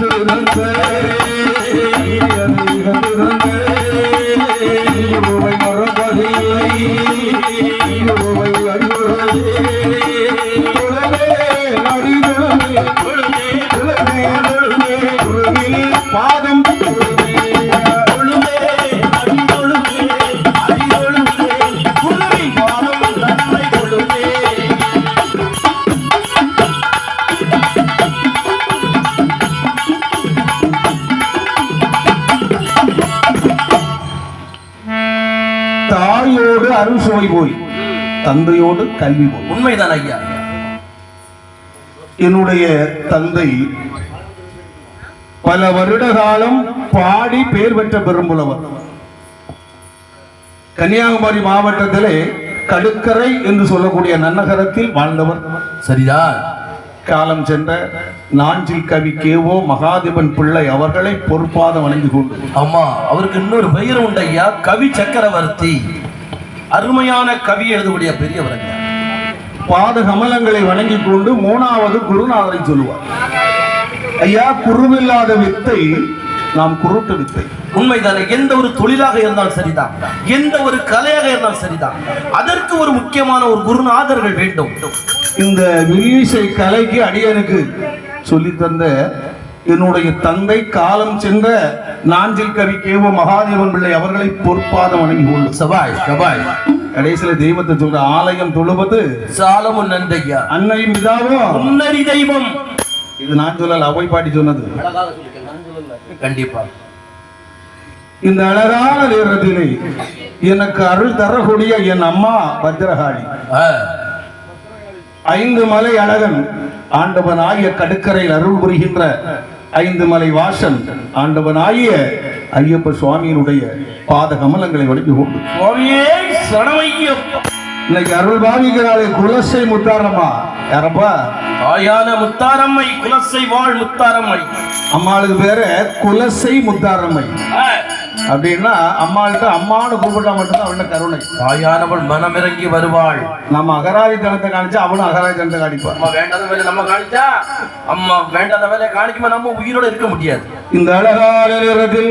துரத்தை தாயோடு அறுசுவை போய். தந்தையோடு கல்வி போய். உண்மைதான் ஐயா. என்னுடைய தந்தை பல வருட காலம் பாடி பேர் பெற்ற பெரும்புலவர். கன்னியாகுமரி மாவட்டத்திலே கடுக்கரை என்று சொல்லக்கூடிய நன்னகரத்தில் வாழ்ந்தவர். சரிதான் காலம் சென்ற நாஞ்சில் கவி கேவோ மகாதேவன் பிள்ளை அவர்களை பொறுப்பாத வணங்கி கொண்டு. ஆமா அவருக்கு இன்னொரு பெயர் உண்டு ஐயா. கவி சக்கரவர்த்தி. அருமையான கவி எழுதக்கூடிய பெரியவர் பாத கமலங்களை வணங்கி கொண்டு மூணாவது குருநாதரை சொல்லுவார். ஐயா குருவில்லாத வித்தை நாம் குருட்டு வித்தை. உண்மைதானே? எந்த ஒரு தொழிலாக இருந்தாலும் சரிதான். எந்த ஒரு கலையாக இருந்தாலும் சரிதான். அதற்கு ஒரு முக்கியமான ஒரு குருநாதர்கள் வேண்டும். இந்த வில்லிசை கலைக்கு அடியனுக்கு சொல்லி தந்த என்னுடைய தந்தை காலம் சென்ற நாஞ்சில் கவி கேவ மகாதேவன் பிள்ளை அவர்களை பொறுப்பாத வணங்கி கொண்டு சபாய் சபாய். கடைசியில தெய்வத்தை சொல்ற ஆலயம் தொழுவது சாலமுன் நன்றையா? அன்னையும் இதாவும் முன்னறி தெய்வம். இது நான் சொல்லல அவை பாட்டி சொன்னது. கண்டிப்பா. இந்த அழகான நேரத்திலே எனக்கு அருள் தரக்கூடிய என் அம்மா பத்ரகாளி ஆ, ஐந்து மலை அழகன் ஆண்டவன் ஆகிய கடுக்கரையில் அருள் புரிகின்ற ஐந்து மலை வாசன் ஆண்டவன் ஆகிய ஐயப்ப சுவாமியினுடைய பாத கமலங்களை வணங்கி கொண்டு. இன்னைக்கு அருள் பாவிக்கிறாளே குலசை முத்தாரம்மா. யாரப்பா? தாயான முத்தாரம்மை குலசை வாழ் முத்தாரம்மை. அம்மாளுக்கு பேரு குலசை முத்தாரம்மை. அப்படின்னா அம்மாள்கிட்ட அம்மானு கூப்பிட்டா மட்டும்தான் அவன கருணை. தாயானவள் மனமிறங்கி வருவாள். நம்ம அகராதி தனத்தை காணிச்சா அவனும் அகராதி தனத்தை காணிப்பான் அம்மா வேண்டாத வேலை நம்ம காணிச்சா அம்மா வேண்டாத வேலையை காணிக்குமா? நம்ம உயிரோட இருக்க முடியாது. இந்த அழகான நேரத்தில்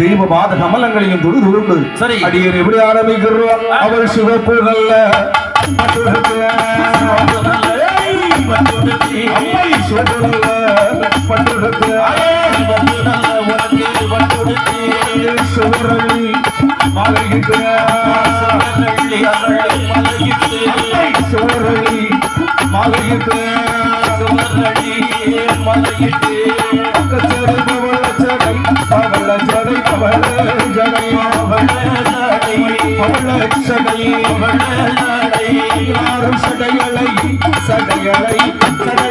தெய்வ பாத கமலங்களையும் தொடு துருண்டு சரி. அடியர் எப்படி ஆரம்பிக்கிறோம்? அவள் சிவப்பு நல்ல அம்மை சிவப்பு நல்ல பட்டுடுத்து சுவரளி மாலையிட்டு அம்மை சுவரளி மாலையிட்டு பக்கச்சடை பவள சடை பவள சடை பவள ஜடை பவள சடை யாரும் சடைகளை சடைகளை சடைகளை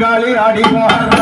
காளி ஆடிவார்